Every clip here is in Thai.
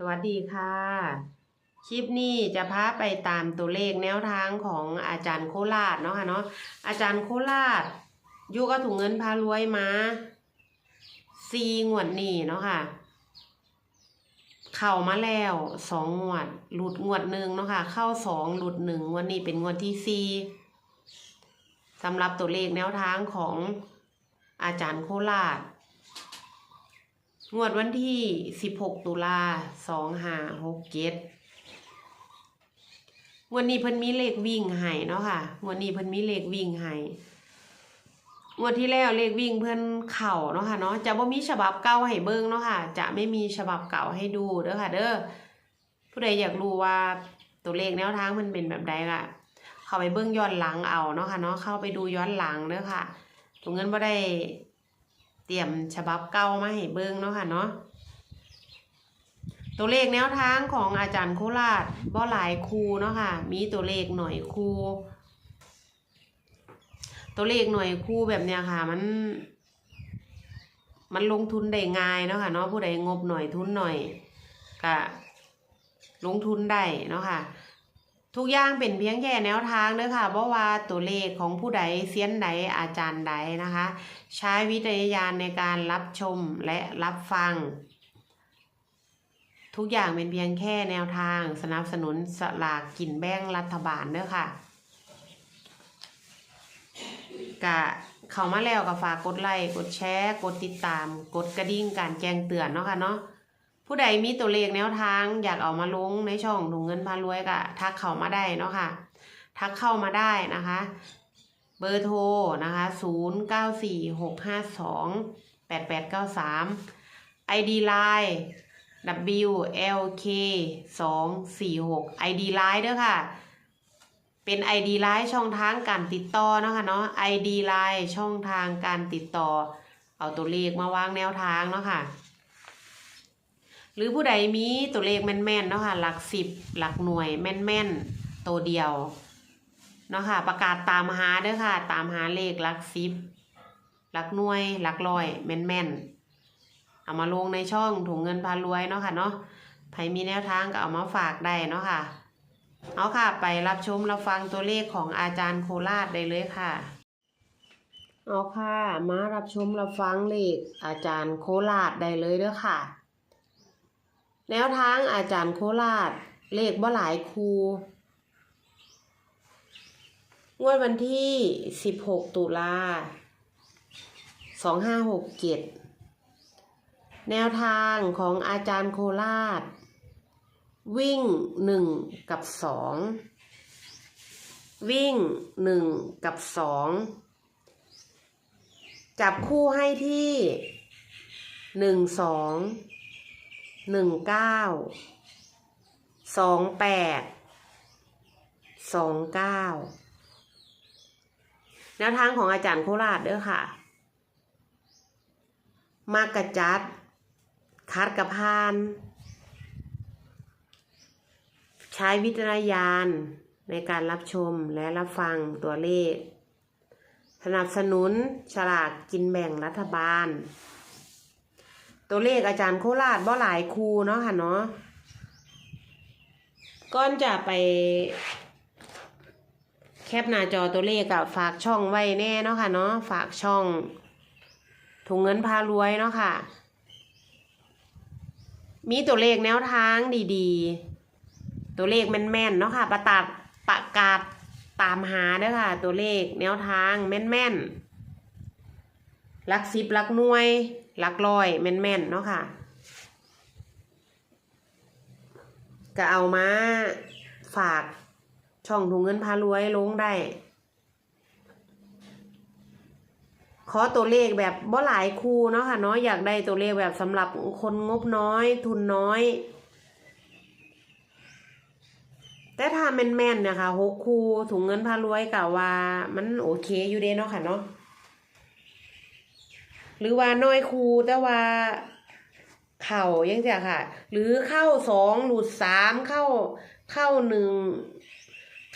สวัสดีค่ะ คลิปนี้จะพาไปตามตัวเลขแนวทางของอาจารย์โคราชเนาะค่ะเนาะอาจารย์โคราชอยู่กับถุงเงินพารวยมาซีงวดนี้เนาะค่ะ เข้ามาแล้วสองงวด หลุดงวดหนึ่งเนาะค่ะ เข้าสองหลุดหนึ่งงวันนี้เป็นงวดที่สี่สำหรับตัวเลขแนวทางของอาจารย์โคราช งวดวันที่ 16 ตุลา2567งวดนี้เพิ่นมีเลขวิ่งให้เนาะค่ะงวดนี้เพิ่นมีเลขวิ่งให้งวดที่แล้วเลขวิ่งเพิ่นเข่าเนาะค่ะเนาะจะบ่มีฉบับเก่าให้เบิ่งเนาะค่ะ จะไม่มีฉบับเก่าให้ดูเด้อค่ะ เด้อผู้ใดอยากรู้ว่าตัวเลขแนวทางมันเป็นแบบใดล่ะ เข้าไปเบิ่งย้อนหลังเอาเนาะค่ะเนาะเข้าไปดูย้อนหลังเด้อค่ะถุงเงินบ่ได้ เตรียมฉบับเก่ามาให้เบิ่งเนาะค่ะเนาะตัวเลขแนวทางของอาจารย์โคราชบ่หลายคูเนาะค่ะ มีตัวเลขหน่วยคู ตัวเลขหน่วยคูแบบเนี้ยค่ะ มัน มันลงทุนได้ง่ายเนาะค่ะเนาะผู้ใดงบหน่อยทุนหน่อยก็ลงทุนได้เนาะค่ะ ทุกอย่างเป็นเพียงแค่แนวทางเด้อค่ะเพราะว่าตัวเลขของผู้ใดเซียนใดอาจารย์ใดนะคะ ใช้วิจารณญาณในการรับชมและรับฟัง ทุกอย่างเป็นเพียงแค่แนวทางสนับสนุนสลากกินแบ่งรัฐบาลเด้อค่ะกะเข้ามาแล้วก็ฝากกดไลค์กดแชร์ กดติดตาม กดกระดิ่งการแจ้งเตือนเนาะค่ะเนาะ ผู้ใดมีตัวเลขแนวทางอยากเอามาลงในช่องถุงเงินพารวยก็ทักเข้ามาได้เนาะค่ะ ทักเข้ามาได้นะคะ เบอร์โทรนะคะ 0 9 4 6 5 2 8 8 9 3 ID Line W L K 2 4 6 ID Line เด้อค่ะ เป็น ID Line ช่องทางการติดต่อเนาะค่ะเนาะ ID Line ช่องทางการติดต่อ เอาตัวเลขมาวางแนวทางเนาะค่ะ หรือผู้ใดมีตัวเลขแม่นๆเนาะค่ะ หลักสิบหลักหน่วยแม่นๆตัวเดียวเนาะค่ะ ประกาศตามหาเด้อค่ะ ตามหาเลขหลักสิบหลักหน่วยหลักร้อย แม่นๆเอามาลงในช่องถุงเงินพารวยเนาะค่ะเนาะใครมีแนวทางก็เอามาฝากได้เนาะค่ะ เอาค่ะ ไปรับชมรับฟังตัวเลขของอาจารย์โคราชได้เลยค่ะ เอาค่ะ มารับชมรับฟังเลขอาจารย์โคราชได้เลยเด้อค่ะ แนวทางอาจารย์โคราช เลขบ่หลายคูงวดวันที่ 16 ตุลา2567 แนวทางของอาจารย์โคราช วิ่ง 1 กับ 2 วิ่ง 1 กับ 2 จับคู่ให้ที่ 1 2 หนึ่งเก้าสองแปดสองเก้าแนวทางของอาจารย์โคราชเด้อค่ะ มากกระจัด คัดกระพาน ใช้วิจารณญาณในการรับชมและรับฟังตัวเลข สนับสนุนฉลากกินแบ่งรัฐบาล ตัวเลขอาจารย์โคราชบ่หลายครูเนาะค่ะเนาะก่อนจะไป แคปหน้าจอตัวเลขกับฝากช่องไว้แน่เนาะค่ะเนาะฝากช่องถุงเงินพารวยเนาะค่ะ มีตัวเลขแนวทางดีๆ ตัวเลขแม่นๆเนาะค่ะ ประตาประกาศตามหาเด้อค่ะ ตัวเลขแนวทางแม่นๆหลักสิบหลักหน่วย ลักร้อยแม่นๆเนาะค่ะก็เอามาฝากช่องถุงเงินพารวยลงได้ ขอตัวเลขแบบบ่หลายคู่เนาะค่ะเนาะอยากได้ตัวเลขแบบสำหรับคนงบน้อยทุนน้อย แต่ถ้าแม่นๆเนี่ยค่ะหกคู่ถุงเงินพารวยกะว่ามันโอเคอยู่เด้เนาะค่ะเนาะ หรือว่าน้อยครูแต่ว่า เข่ายังจะค่ะ หรือเข้าสองหลุดสามเข้าเข้าหนึ่ง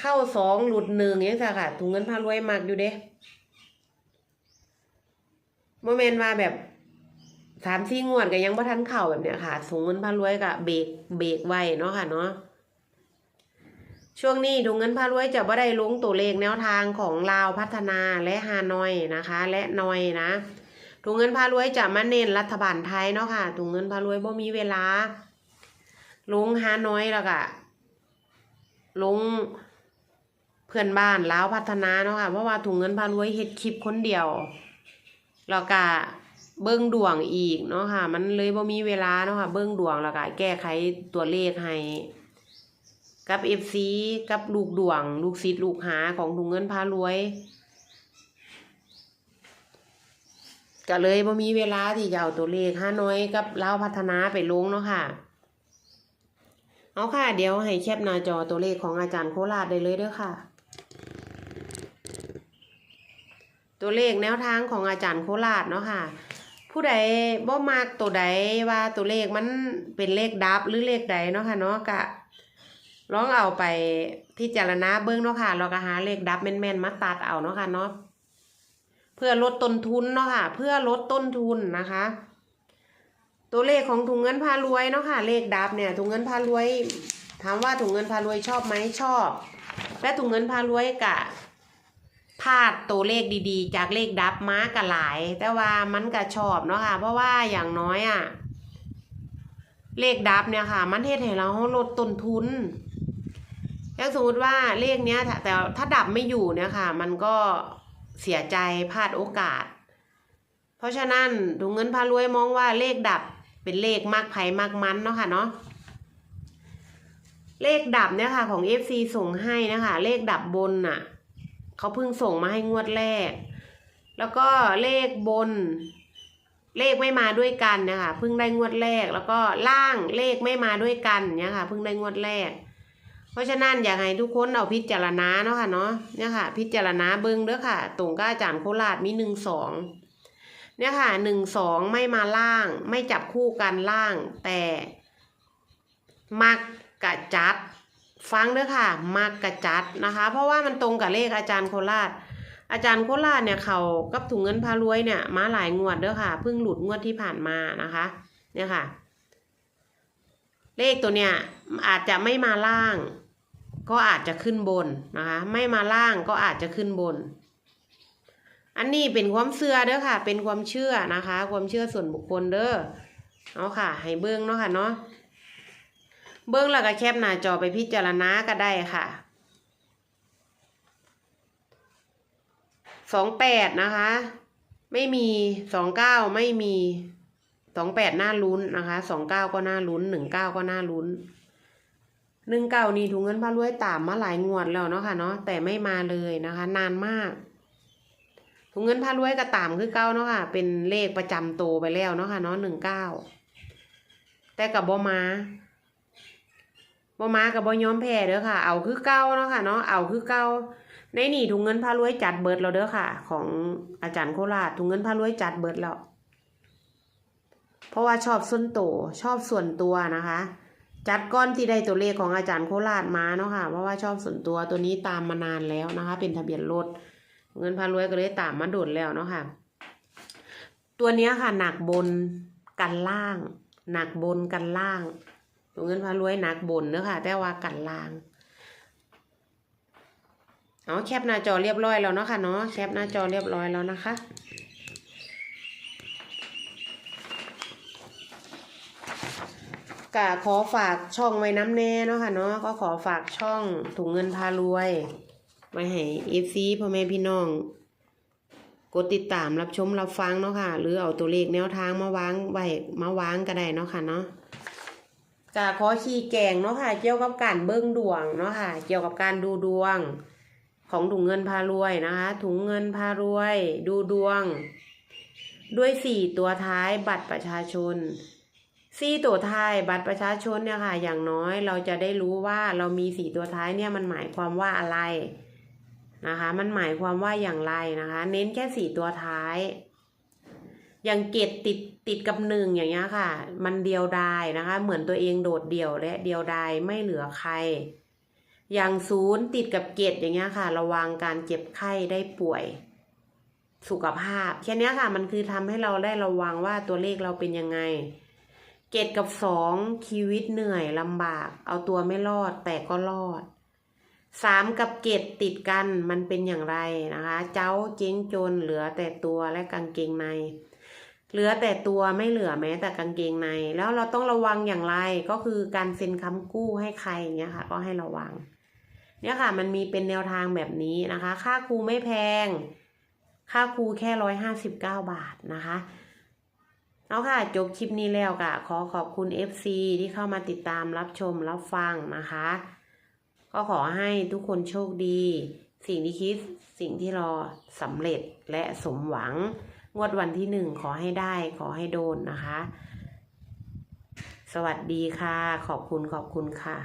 เข้าสองหลุดหนึ่งยังจะค่ะถุงเงินพารวยมากอยู่เด้โมเมนต์มาแบบสามสี่งวดก็ยังบ่ทันเข่าแบบเนี้ยค่ะถุงเงินพารวยก็เบรกเบรกไว้เนาะค่ะเนาะช่วงนี้ถุงเงินพารวยจะบ่ได้ลงตัวเลขแนวทางของลาวพัฒนาและฮานอยนะคะ และนอยนะ ถุงเงินพารวยจะมาเน้นรัฐบาลไทยเนาะค่ะถุงเงินพารวยบ่มีเวลา ลงฮานอยแล้วก็ลงเพื่อนบ้านลาวพัฒนาเนาะค่ะเพราะว่าถุงเงินพารวยเฮ็ดคลิปคนเดียวแล้วก็เบิ้งดวงอีกเนาะค่ะ มันเลยบ่มีเวลาเนาะค่ะ เบิ้งดวงแล้วก็แก้ไขตัวเลขให้กับ FC กับลูกดวง ลูกศิษย์ลูกหาของถุงเงินพารวย ก็เลยบ่มีเวลาที่จะเอาตัวเลขห้าน้อยกับเล่าพัฒนาไปลงเนาะค่ะ เอาค่ะ เดี๋ยวให้แคปหน้าจอตัวเลขของอาจารย์โคราชได้เลยเด้อค่ะ ตัวเลขแนวทางของอาจารย์โคราชเนาะค่ะผู้ใดบ่มักตัวใดว่าตัวเลขมันเป็นเลขดับหรือเลขใดเนาะค่ะเนาะกะลองเอาไปพิจารณาเบิ่งเนาะค่ะเราก็หาเลขดับแม่นๆมาตัดเอาเนาะค่ะเนาะ พื่อลดต้นทุนเนาะค่ะ เพื่อลดต้นทุนนะคะ ตัวเลขของถุงเงินพารวยเนาะค่ะ เลขดับเนี่ยถุงเงินพารวย ถามว่าถุงเงินพารวยชอบไหมชอบ และถุงเงินพารวยกะพลาดตัวเลขดีๆ จากเลขดับมากะหลาย แต่ว่ามันก็ชอบเนาะค่ะ เพราะว่าอย่างน้อยอะ่ะเลขดับเนี่ยค่ะ มันเทศให้เราลดต้นทุนอย่างสมมติว่าเลขเนี้ยแต่ถ้าดับไม่อยู่เนี่ยค่ะ มันก็ เสียใจพลาดโอกาส เพราะฉะนั้นถุงเงินพารวยมองว่าเลขดับเป็นเลขมากไผ่มากมันเนาะค่ะเนาะเลขดับเนี่ยค่ะของ FC ส่งให้นะคะ เลขดับบนน่ะเขาเพิ่งส่งมาให้งวดแรก แล้วก็เลขบน เลขไม่มาด้วยกันนะคะเพิ่งได้งวดแรก แล้วก็ล่างเลขไม่มาด้วยกันเนี่ยค่ะเพิ่งได้งวดแรก เพราะฉะนั้นอยากให้ทุกคนเอาพิจารณาเนาะค่ะเนาะเนี่ยค่ะ พิจารณาเบิ้งเด้อค่ะตรงก้าจานโคราชมีหนึ่งสองเนี่ยค่ะหนึ่งสองไม่มาล่าง ไม่จับคู่กันล่าง แต่มักกะจัด ฟังเด้อค่ะ มักกะจัดนะคะ เพราะว่ามันตรงกับเลขอาจารย์โคราช อาจารย์โคราชเนี่ยเขากับถุงเงินพารวยเนี่ยมาหลายงวดเด้อค่ะเพิ่งหลุดงวดที่ผ่านมานะคะ เนี่ยค่ะ เลขตัวเนี้ยอาจจะไม่มาล่าง ก็อาจจะขึ้นบนนะคะ ไม่มาล่างก็อาจจะขึ้นบน อันนี้เป็นความเชื่อเด้อค่ะ เป็นความเชื่อนะคะ ความเชื่อส่วนบุคคลเด้อเอาค่ะ ให้เบิ้องเนาะค่ะเนาะเบิ้องแล้วก็แคปหน้าจอไปพิจารณาก็ได้ค่ะสองแปดนะคะ ไม่มีสองเก้าไม่มี สองแปดน่าลุ้นนะคะสองเก้าก็น่าลุ้นหนึ่งเก้าก็น่าลุ้นหนึ่งเก้านี่ถุงเงินพารวยตามมาหลายงวดแล้วเนาะค่ะเนาะแต่ไม่มาเลยนะคะ นานมากถุงเงินพารวยก็ตามคือเก้าเนาะค่ะ เป็นเลขประจำโตไปแล้วเนาะค่ะเนาะหนึ่งเก้าแต่กับบ่มาบ่มากับบ่ยอมแพ้เด้อค่ะ เอาคือเก้าเนาะค่ะเนาะเอาคือเก้าในนี่ถุงเงินพารวยจัดเบิดแล้วเด้อค่ะ ของอาจารย์โคราชถุงเงินพารวยจัดเบิดแล้ว เพราะว่าชอบส่วนตัวชอบส่วนตัวนะคะ จัดก้อนที่ได้ตัวเลขของอาจารย์โคราชมาเนาะค่ะ เพราะว่าชอบส่วนตัวตัวนี้ตามมานานแล้วนะคะ เป็นทะเบียนรถเงินพารวยก็เลยตามมาโดดแล้วเนาะค่ะ ตัวนี้ค่ะหนักบนกันล่าง หนักบนกันล่าง ตัวเงินพารวยหนักบนเนาะค่ะ แต่ว่ากันล่างเอาแคปหน้าจอเรียบร้อยแล้วเนาะค่ะเนาะแคปหน้าจอเรียบร้อยแล้วนะคะ กะขอฝากช่องไว้น้ำแน่เนาะค่ะเนาะก็ขอฝากช่องถุงเงินพารวย ไว้ให้เอฟซีพ่อแม่พี่น้อง กดติดตามรับชมรับฟังเนาะค่ะ หรือเอาตัวเลขแนวทางมาวางไว้มาวางก็ได้เนาะค่ะเนาะกะขอชี้แกงเนาะค่ะ เกี่ยวกับการเบิ้งดวงเนาะค่ะ เกี่ยวกับการดูดวง ของถุงเงินพารวยนะคะ ถุงเงินพารวย ดูดวง ด้วยสี่ตัวท้ายบัตรประชาชน สี่ตัวท้ายบัตรประชาชนเนี่ยค่ะ อย่างน้อยเราจะได้รู้ว่าเรามีสี่ตัวท้ายเนี่ยมันหมายความว่าอะไรนะคะ มันหมายความว่าอย่างไรนะคะ เน้นแค่สี่ตัวท้าย อย่างเกตติดติดกับหนึ่งอย่างเงี้ยค่ะ มันเดียวดายนะคะ เหมือนตัวเองโดดเดี่ยวและเดียวดายไม่เหลือใคร อย่างศูนย์ติดกับเกตอย่างเงี้ยค่ะ ระวังการเจ็บไข้ได้ป่วยสุขภาพแค่นี้ค่ะ มันคือทำให้เราได้ระวังว่าตัวเลขเราเป็นยังไง เกตกับสองชีวิตเหนื่อยลำบาก เอาตัวไม่รอดแต่ก็รอดสามกับเกตติดกันมันเป็นอย่างไรนะคะ เจ้าเจ๊งจนเหลือแต่ตัวและกางเกงใน เหลือแต่ตัวไม่เหลือแม้แต่กางเกงใน แล้วเราต้องระวังอย่างไรก็คือการเซ็นค้ำกู้ให้ใครอย่างเงี้ยค่ะ ก็ให้ระวัง เนี่ยค่ะ มันมีเป็นแนวทางแบบนี้นะคะ ค่าครูไม่แพง ค่าครูแค่ร้อยห้าสิบเก้าบาทนะคะ เอาค่ะ จบคลิปนี้แล้วกะขอขอบคุณ FC ที่เข้ามาติดตามรับชมรับฟังนะคะ ก็ขอให้ทุกคนโชคดี สิ่งที่คิดสิ่งที่รอสำเร็จและสมหวัง งวดวันที่หนึ่งขอให้ได้ขอให้โดนนะคะ สวัสดีค่ะ ขอบคุณขอบคุณค่ะ